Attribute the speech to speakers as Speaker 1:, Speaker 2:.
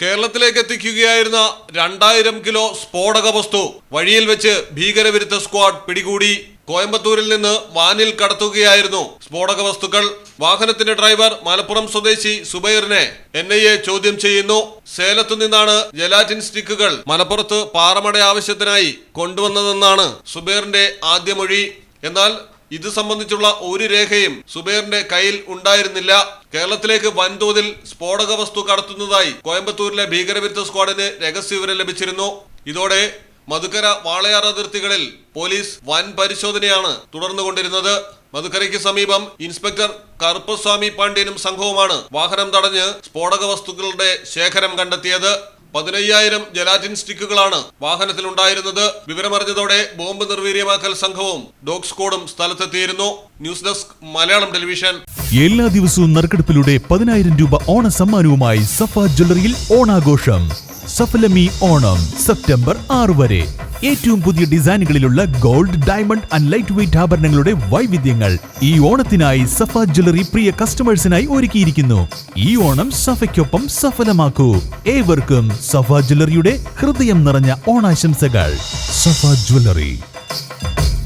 Speaker 1: കേരളത്തിലേക്ക് എത്തിക്കുകയായിരുന്ന രണ്ടായിരം കിലോ സ്ഫോടക വസ്തു വഴിയിൽ വെച്ച് ഭീകരവിരുദ്ധ സ്ക്വാഡ് പിടികൂടി. കോയമ്പത്തൂരിൽ നിന്ന് വാനിൽ കടത്തുകയായിരുന്നു. സ്ഫോടക വസ്തുക്കൾ വാഹനത്തിന്റെ ഡ്രൈവർ മലപ്പുറം സ്വദേശി സുബൈറിനെ എൻ ഐ എ ചോദ്യം ചെയ്യുന്നു. സേലത്തു നിന്നാണ് ജലാറ്റിൻ സ്റ്റിക്കുകൾ മലപ്പുറത്ത് പാറമട ആവശ്യത്തിനായി കൊണ്ടുവന്നതെന്നാണ് സുബൈറിന്റെ ആദ്യ മൊഴി. എന്നാൽ ഇത് സംബന്ധിച്ചുള്ള ഒരു രേഖയും സുബൈറിന്റെ കയ്യിൽ ഉണ്ടായിരുന്നില്ല. കേരളത്തിലേക്ക് വൻതോതിൽ സ്ഫോടക വസ്തു കടത്തുന്നതായി കോയമ്പത്തൂരിലെ ഭീകരവിരുദ്ധ സ്ക്വാഡിന് രഹസ്യവിവരം ലഭിച്ചിരുന്നു. ഇതോടെ മധുക്കര വാളയാർ അതിർത്തികളിൽ പോലീസ് വൻ പരിശോധനയാണ് തുടർന്നുകൊണ്ടിരുന്നത്. മധുക്കരയ്ക്ക് സമീപം ഇൻസ്പെക്ടർ കറുപ്പസ്വാമി പാണ്ഡ്യനും സംഘവുമാണ് വാഹനം തടഞ്ഞ് സ്ഫോടക വസ്തുക്കളുടെ ശേഖരം കണ്ടെത്തിയത്. പതിനയ്യായിരം ജലാറ്റിൻ സ്റ്റിക്കുകളാണ് വാഹനത്തിലുണ്ടായിരുന്നത്. വിവരമറിഞ്ഞതോടെ ബോംബ് നിർവീര്യമാക്കൽ സംഘവും ഡോഗ് സ്ക്വാഡും സ്ഥലത്തെത്തിയിരുന്നു. News desk Malayalam television.
Speaker 2: എല്ലാ ദിവസവും നറുക്കെടുപ്പിലൂടെ പതിനായിരം രൂപ ഓണ സമ്മാനവുമായി സഫ ജ്വല്ലറിയിൽ ഓണാഘോഷം. സഫലമി ഓണം സെപ്റ്റംബർ ആറ് വരെ. ഏറ്റവും പുതിയ ഡിസൈനുകളിലുള്ള gold diamond and light weight ആഭരണങ്ങളുടെ വൈവിധ്യങ്ങൾ ഈ ഓണത്തിനായി സഫ ജ്വല്ലറി പ്രിയ കസ്റ്റമേഴ്സിനായി ഒരുക്കിയിരിക്കുന്നു. ഈ ഓണം സഫയ്ക്കൊപ്പം സഫലമാക്കൂ. ഏവർക്കും സഫ ജ്വല്ലറിയുടെ ഹൃദയം നിറഞ്ഞ ഓണാശംസകൾ. സഫ ജ്വല്ലറി.